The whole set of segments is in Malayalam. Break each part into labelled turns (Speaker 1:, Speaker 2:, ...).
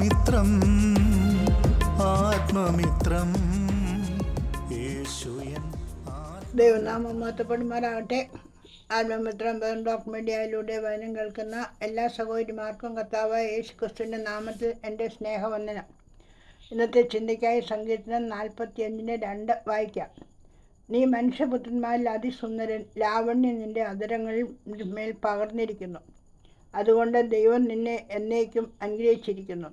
Speaker 1: ആത്മമിത്രം ആത്മമിത്രം.
Speaker 2: ദൈവനാമം മഹത്വപ്പെടുമാറാകട്ടെ ആത്മമിത്രം ഡോക്ടർ മീഡിയയിലൂടെ വചനം കേൾക്കുന്ന എല്ലാ സഹോദരിമാർക്കും കർത്താവായ യേശു ക്രിസ്തുവിന്റെ നാമത്തിൽ എന്റെ സ്നേഹവന്ദനം. ഇന്നത്തെ ചിന്തയ്ക്കായി നാൽപ്പത്തി അഞ്ചിന് രണ്ട് വായിക്കാം. നീ മനുഷ്യപുത്രന്മാരിൽ അതിസുന്ദരൻ ലാവണ്യം നിന്റെ അതരങ്ങളിൽ മേൽ പകർന്നിരിക്കുന്നു. അതുകൊണ്ട് ദൈവം നിന്നെ എന്നേക്കും അനുഗ്രഹിച്ചിരിക്കുന്നു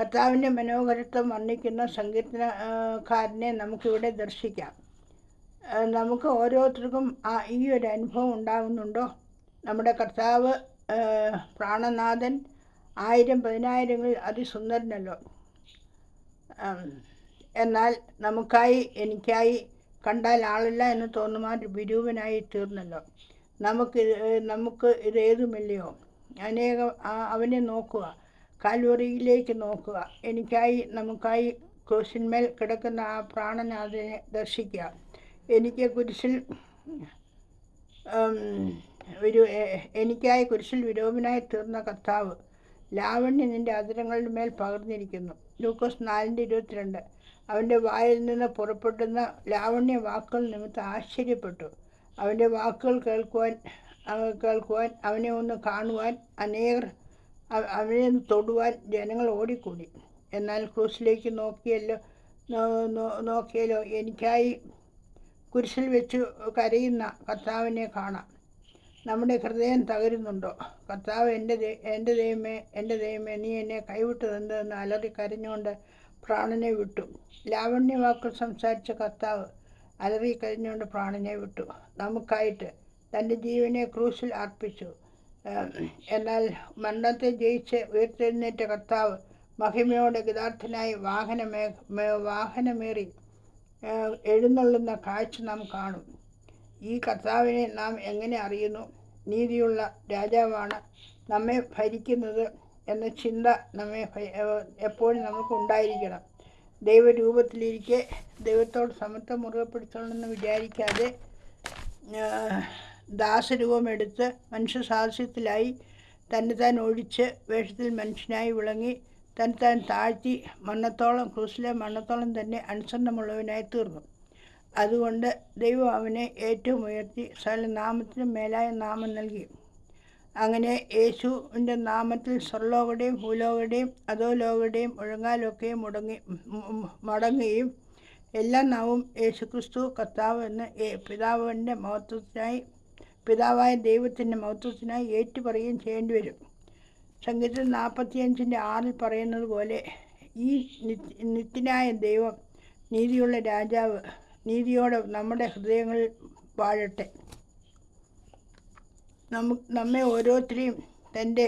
Speaker 2: കർത്താവിന്റെ മനോഹരത്വം വർണിക്കുന്ന സങ്കീർത്തനക്കാരനെ നമുക്കിവിടെ ദർശിക്കാം. നമുക്ക് ഓരോരുത്തർക്കും ആ ഈ ഒരു അനുഭവം ഉണ്ടാകുന്നുണ്ടോ? നമ്മുടെ കർത്താവ് പ്രാണനാഥൻ ആയിരം പതിനായിരങ്ങളിൽ അതിസുന്ദരനല്ലോ. എന്നാൽ നമുക്കായി എനിക്കായി കണ്ടാൽ ആളില്ല എന്ന് തോന്നുമാർ വിരൂപനായി തീർന്നല്ലോ. നമുക്ക് നമുക്ക് ഇതേതുമില്ലയോ അനേകം അവനെ നോക്കുക. കാൽവറിയിലേക്ക് നോക്കുക. എനിക്കായി നമുക്കായി ക്രൂശിന്മേൽ കിടക്കുന്ന ആ പ്രാണനാഥനെ ദർശിക്കുക. എനിക്ക് കുരിശിൽ ഒരു എനിക്കായി കുരിശിൽ വിരോപനായി തീർന്ന കർത്താവ് ലാവണ്യം നിന്റെ അതിരങ്ങളുടെ മേൽ പകർന്നിരിക്കുന്നു. ലൂക്കോസ് നാലിന്റെ ഇരുപത്തിരണ്ട്. അവന്റെ വായിൽ നിന്ന് പുറപ്പെടുന്ന ലാവണ്യ വാക്കുകൾ നിമിത്തം ആശ്ചര്യപ്പെട്ടു. അവന്റെ വാക്കുകൾ കേൾക്കുവാൻ കേൾക്കുവാൻ അവനെ ഒന്ന് കാണുവാൻ അനേകർ അവ- അവനെ തൊടുവാൻ ജനങ്ങൾ ഓടിക്കൂടി. എന്നാൽ ക്രൂസിലേക്ക് നോക്കിയല്ലോ നോക്കിയാലോ എനിക്കായി കുരിശിൽ വെച്ച് കരയുന്ന കർത്താവിനെ കാണാം. നമ്മുടെ ഹൃദയം തകരുന്നുണ്ടോ? കർത്താവ് എന്റെ എന്റെ ദൈവമേ എന്റെ ദൈവമേ നീ എന്നെ കൈവിട്ടതെന്തെന്ന് അലറി കരഞ്ഞുകൊണ്ട് പ്രാണനെ വിട്ടു. ലാവണ്യവാക്കൾ സംസാരിച്ച കർത്താവ് അലറി കരഞ്ഞുകൊണ്ട് പ്രാണനെ വിട്ടു. നമുക്കായിട്ട് തന്റെ ജീവനെ ക്രൂസിൽ അർപ്പിച്ചു. എന്നാൽ മരണത്തെ ജയിച്ച് ഉയർത്തെഴുന്നേറ്റ കർത്താവ് മഹിമയോടെ ഗതാർത്ഥനായി വാഹനമേ വാഹനമേറി എഴുന്നള്ളുന്ന കാഴ്ച നാം കാണും. ഈ കർത്താവിനെ നാം എങ്ങനെ അറിയുന്നു? നീതിയുള്ള രാജാവാണ് നമ്മെ ഭരിക്കുന്നത് എന്ന ചിന്ത നമ്മെ എപ്പോഴും നമുക്ക് ഉണ്ടായിരിക്കണം. ദൈവരൂപത്തിലിരിക്കെ ദൈവത്തോട് സമത്വം മുറുകെ പിടിച്ചോളെന്ന് വിചാരിക്കാതെ ദാസരൂപമെടുത്ത് മനുഷ്യ സാദൃശ്യത്തിലായി തന്നെ താൻ ഒഴിച്ച് വേഷത്തിൽ മനുഷ്യനായി വിളങ്ങി തന്നെ താൻ താഴ്ത്തി മണ്ണത്തോളം ക്രൂസിലെ മണ്ണത്തോളം തന്നെ അനുസരണമുള്ളവനായി തീർന്നു. അതുകൊണ്ട് ദൈവം അവനെ ഏറ്റവും ഉയർത്തി സകല നാമത്തിനും മേലായ നാമം നൽകി. അങ്ങനെ യേശുവിന്റെ നാമത്തിൽ സ്വർലോകയുടെയും അതോ അധോലോകയുടെയും ഒഴുങ്ങാലൊക്കെയും മുടങ്ങി മടങ്ങുകയും എല്ലാ നാവും യേശുക്രിസ്തു കർത്താവ് എന്ന് പിതാവിന്റെ മഹത്വത്തിനായി പിതാവായ ദൈവത്തിന്റെ മഹത്വത്തിനായി ഏറ്റുപറയുകയും ചെയ്യേണ്ടി വരും. സംഗീതം നാൽപ്പത്തിയഞ്ചിന്റെ ആറിൽ പറയുന്നത് പോലെ ഈ നിത്യനായ ദൈവം നീതിയുള്ള രാജാവ് നീതിയോടെ നമ്മുടെ ഹൃദയങ്ങളിൽ വാഴട്ടെ. നമു നമ്മെ ഓരോരുത്തരെയും തന്റെ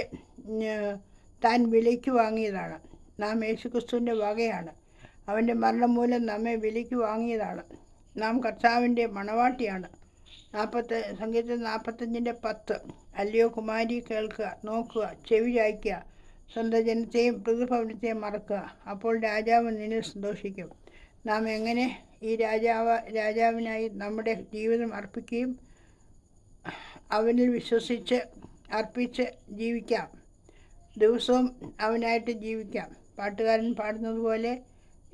Speaker 2: താൻ വിലയ്ക്ക് വാങ്ങിയതാണ്. നാം യേശുക്രിസ്തുവിന്റെ വകയാണ്. അവന്റെ മരണം മൂലം നമ്മെ വിലയ്ക്ക് വാങ്ങിയതാണ്. നാം കർത്താവിന്റെ മണവാട്ടിയാണ്. നാൽപ്പത്തി സംഗീതം നാൽപ്പത്തഞ്ചിന്റെ പത്ത്. അല്ലയോ കുമാരി കേൾക്കുക നോക്കുക ചെവി ചായ്ക്കുക സ്വന്തം ജനത്തെയും പ്രതിഭവനത്തെയും മറക്കുക. അപ്പോൾ രാജാവ് നിന്നിൽ സന്തോഷിക്കും. നാം എങ്ങനെ ഈ രാജാവ് രാജാവിനായി നമ്മുടെ ജീവിതം അർപ്പിക്കുകയും അവനിൽ വിശ്വസിച്ച് അർപ്പിച്ച് ജീവിക്കാം. ദിവസവും അവനായിട്ട് ജീവിക്കാം. പാട്ടുകാരൻ പാടുന്നതുപോലെ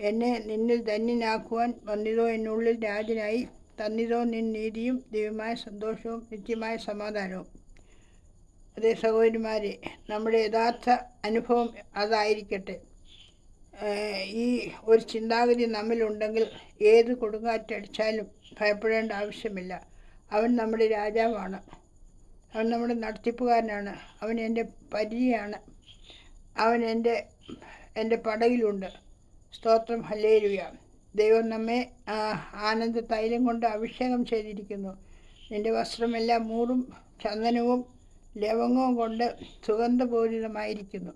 Speaker 2: എന്നെ നിന്നിൽ ധന്യനാക്കുവാൻ വന്നിതോ എന്നുള്ളിൽ രാജനായി തന്നിതോ നിൻ നീതിയും ദൈവമായ സന്തോഷവും നിത്യമായ സമാധാനവും. അതേ സഹോദരിമാരെ നമ്മുടെ യഥാർത്ഥ അനുഭവം അതായിരിക്കട്ടെ. ഈ ഒരു ചിന്താഗതി നമ്മിലുണ്ടെങ്കിൽ ഏത് കൊടുങ്കാറ്റടിച്ചാലും ഭയപ്പെടേണ്ട ആവശ്യമില്ല. അവൻ നമ്മുടെ രാജാവാണ്. അവൻ നമ്മുടെ നടത്തിപ്പുകാരനാണ്. അവൻ എന്റെ പരിചയമാണ് അവൻ എന്റെ എന്റെ പടയിലുണ്ട് സ്തോത്രം ഹല്ലേലുയ. ദൈവം നമ്മെ ആനന്ദ തൈലം കൊണ്ട് അഭിഷേകം ചെയ്തിരിക്കുന്നു. നിന്റെ വസ്ത്രമെല്ലാം മൂറും ചന്ദനവും ലവംഗവും കൊണ്ട് സുഗന്ധപൂരിതമായിരിക്കുന്നു.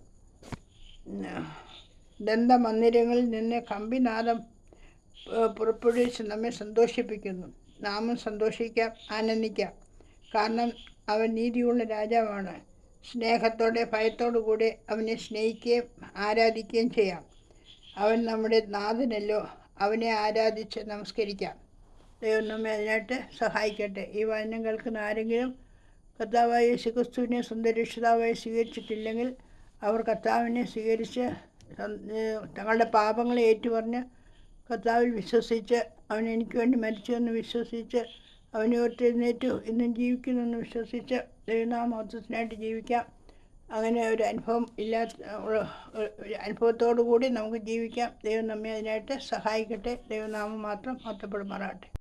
Speaker 2: ദന്തമന്ദിരങ്ങളിൽ നിന്ന് കമ്പിനാദം പുറപ്പെടുവിച്ച് നമ്മെ സന്തോഷിപ്പിക്കുന്നു. നാമം സന്തോഷിക്കാം ആനന്ദിക്കാം. കാരണം അവൻ നീതിയുള്ള രാജാവാണ്. സ്നേഹത്തോടെ ഭയത്തോടു കൂടെ അവനെ സ്നേഹിക്കുകയും ആരാധിക്കുകയും ചെയ്യാം. അവൻ നമ്മുടെ നാഥനല്ലോ അവനെ ആരാധിച്ച് നമസ്കരിക്കാം. ദൈവം നമ്മെ അതിനായിട്ട് സഹായിക്കട്ടെ. ഈ വചനം കേൾക്കുന്ന ആരെങ്കിലും കർത്താവായ യേശുക്രിസ്തുവിനെ സുന്ദരക്ഷിതാവായി സ്വീകരിച്ചിട്ടില്ലെങ്കിൽ അവർ കർത്താവിനെ സ്വീകരിച്ച് തങ്ങളുടെ പാപങ്ങളെ ഏറ്റുപറഞ്ഞ് കർത്താവിൽ വിശ്വസിച്ച് അവൻ എനിക്ക് വേണ്ടി മരിച്ചു എന്ന് വിശ്വസിച്ച് അവനെ ഒറ്റ ഓർത്തെഴുന്നേറ്റു ഇന്നും ജീവിക്കുന്നെന്ന് വിശ്വസിച്ച് ദൈവനാമോത്തത്തിനായിട്ട് ജീവിക്കാം. അങ്ങനെ ഒരു അനുഭവം ഇല്ലാത്ത ഒരു അനുഭവത്തോടു കൂടി നമുക്ക് ജീവിക്കാം. ദൈവം നമ്മെ അതിനായിട്ട് സഹായിക്കട്ടെ. ദൈവനാമം മാത്രം മഹത്വപ്പെടുമാറാകട്ടെ.